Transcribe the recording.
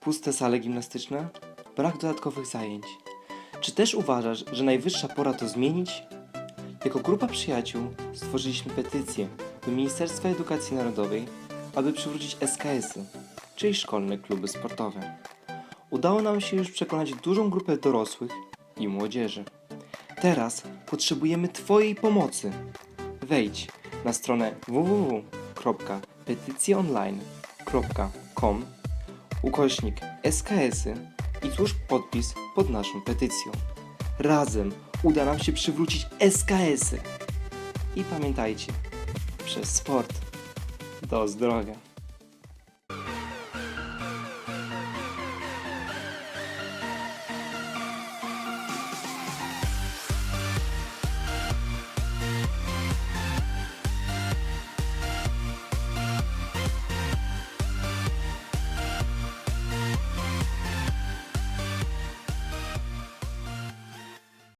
Puste sale gimnastyczne? Brak dodatkowych zajęć? Czy też uważasz, że najwyższa pora to zmienić? Jako grupa przyjaciół stworzyliśmy petycję do Ministerstwa Edukacji Narodowej, aby przywrócić SKS-y, czyli szkolne kluby sportowe. Udało nam się już przekonać dużą grupę dorosłych i młodzieży. Teraz potrzebujemy Twojej pomocy. Wejdź na stronę www.petycjeonline.com ukośnik SKS-y i złóż podpis pod naszą petycją. Razem uda nam się przywrócić SKS-y. I pamiętajcie, przez sport do zdrowia.